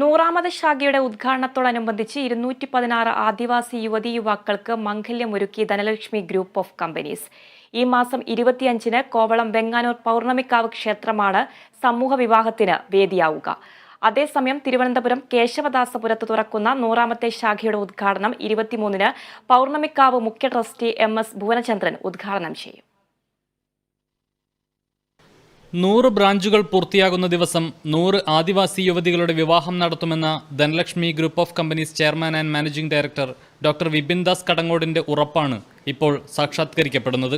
നൂറാമത് ശാഖയുടെ ഉദ്ഘാടനത്തോടനുബന്ധിച്ച് ഇരുന്നൂറ്റി പതിനാറ് ആദിവാസി യുവതി യുവാക്കൾക്ക് മംഗല്യമൊരുക്കി ധനലക്ഷ്മി ഗ്രൂപ്പ് ഓഫ് കമ്പനീസ്. ഈ മാസം ഇരുപത്തിയഞ്ചിന് കോവളം വെങ്ങാനൂർ പൗർണമിക്കാവ് ക്ഷേത്രമാണ് സമൂഹ വിവാഹത്തിന് വേദിയാവുക. അതേസമയം തിരുവനന്തപുരം കേശവദാസപുരത്ത് തുറക്കുന്ന നൂറാമത്തെ ശാഖയുടെ ഉദ്ഘാടനം ഇരുപത്തിമൂന്നിന് പൗർണമിക്കാവ് മുഖ്യ ട്രസ്റ്റി എം എസ് ഭുവനചന്ദ്രൻ ഉദ്ഘാടനം ചെയ്യും. നൂറ് ബ്രാഞ്ചുകൾ പൂർത്തിയാകുന്ന ദിവസം നൂറ് ആദിവാസി യുവതികളുടെ വിവാഹം നടത്തുമെന്ന Dhanalakshmi Group of Companies chairman and managing director doctor Vipin Das കടങ്ങോടിന്റെ ഉറപ്പാണ് ഇപ്പോൾ സാക്ഷാത്കരിക്കപ്പെടുന്നത്.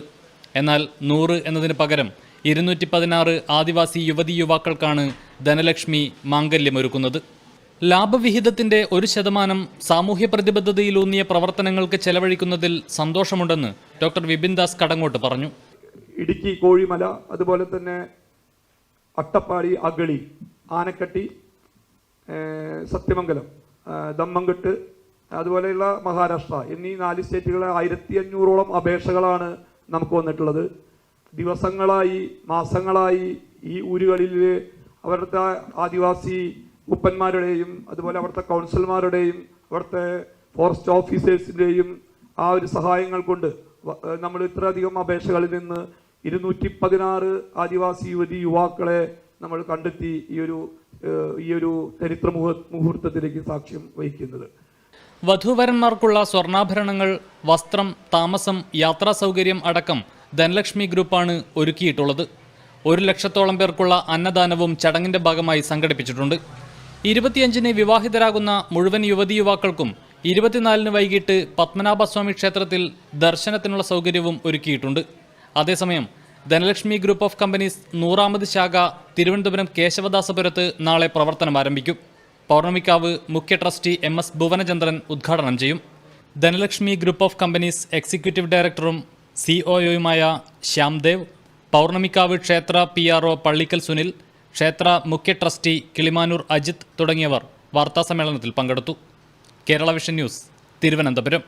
എന്നാൽ നൂറ് എന്നതിന് പകരം ഇരുന്നൂറ്റി പതിനാറ് ആദിവാസി യുവതി യുവാക്കൾക്കാണ് ധനലക്ഷ്മി മാംഗല്യമൊരുക്കുന്നത്. ലാഭവിഹിതത്തിന്റെ ഒരു ശതമാനം സാമൂഹ്യ പ്രതിബദ്ധതയിലൂന്നിയ പ്രവർത്തനങ്ങൾക്ക് ചെലവഴിക്കുന്നതിൽ സന്തോഷമുണ്ടെന്ന് ഡോക്ടർ വിപിൻ ദാസ് കടങ്ങോട്ട് പറഞ്ഞു. ഇടുക്കി കോഴിമല അതുപോലെ തന്നെ അട്ടപ്പാടി അഗളി ആനക്കട്ടി സത്യമംഗലം ദമ്മങ്കട്ട് അതുപോലെയുള്ള മഹാരാഷ്ട്ര എന്നീ നാല് സ്റ്റേറ്റുകളെ ആയിരത്തി അഞ്ഞൂറോളം അപേക്ഷകളാണ് നമുക്ക് വന്നിട്ടുള്ളത്. ദിവസങ്ങളായി മാസങ്ങളായി ഈ ഊരുകളിൽ അവിടുത്തെ ആദിവാസി ഉപ്പന്മാരുടെയും അതുപോലെ അവിടുത്തെ കൗൺസിലർമാരുടെയും അവിടുത്തെ ഫോറസ്റ്റ് ഓഫീസേഴ്സിന്റെയും ആ ഒരു സഹായങ്ങൾ കൊണ്ട് നമ്മൾ ഇത്രയധികം അപേക്ഷകളിൽ നിന്ന് ഇരുന്നൂറ്റി പതിനാറ് ആദിവാസി യുവതി യുവാക്കളെ നമ്മൾ കണ്ടെത്തി ഈ ഒരു ഈ ഒരു ചരിത്ര മുഹൂ- മുഹൂർത്തത്തിലേക്ക് സാക്ഷ്യം വഹിക്കുന്നത്. വധുവരന്മാർക്കുള്ള സ്വർണാഭരണങ്ങൾ വസ്ത്രം താമസം യാത്രാ സൗകര്യം അടക്കം ധനലക്ഷ്മി ഗ്രൂപ്പാണ് ഒരുക്കിയിട്ടുള്ളത്. ഒരു ലക്ഷത്തോളം പേർക്കുള്ള അന്നദാനവും ചടങ്ങിന്റെ ഭാഗമായി സംഘടിപ്പിച്ചിട്ടുണ്ട്. ഇരുപത്തിയഞ്ചിന് വിവാഹിതരാകുന്ന മുഴുവൻ യുവതി യുവാക്കൾക്കും ഇരുപത്തിനാലിന് വൈകിട്ട് പത്മനാഭസ്വാമി ക്ഷേത്രത്തിൽ ദർശനത്തിനുള്ള സൗകര്യവും ഒരുക്കിയിട്ടുണ്ട്. അതേസമയം ധനലക്ഷ്മി ഗ്രൂപ്പ് ഓഫ് കമ്പനീസ് നൂറാമത് ശാഖ തിരുവനന്തപുരം കേശവദാസപുരത്ത് നാളെ പ്രവർത്തനം ആരംഭിക്കും. പൗർണമിക്കാവ് മുഖ്യ ട്രസ്റ്റി എം എസ് ഭുവനചന്ദ്രൻ ഉദ്ഘാടനം ചെയ്യും. Dhanalakshmi Group of Companies executive ഡയറക്ടറും സിഒയുമായ ശ്യാംദേവ് പൗർണമിക്കാവ് ക്ഷേത്ര P R O Pallickal Sunil ക്ഷേത്ര മുഖ്യ ട്രസ്റ്റി കിളിമാനൂർ അജിത് തുടങ്ങിയവർ വാർത്താസമ്മേളനത്തിൽ പങ്കെടുത്തു. Kerala Vision News Thiruvananthapuram.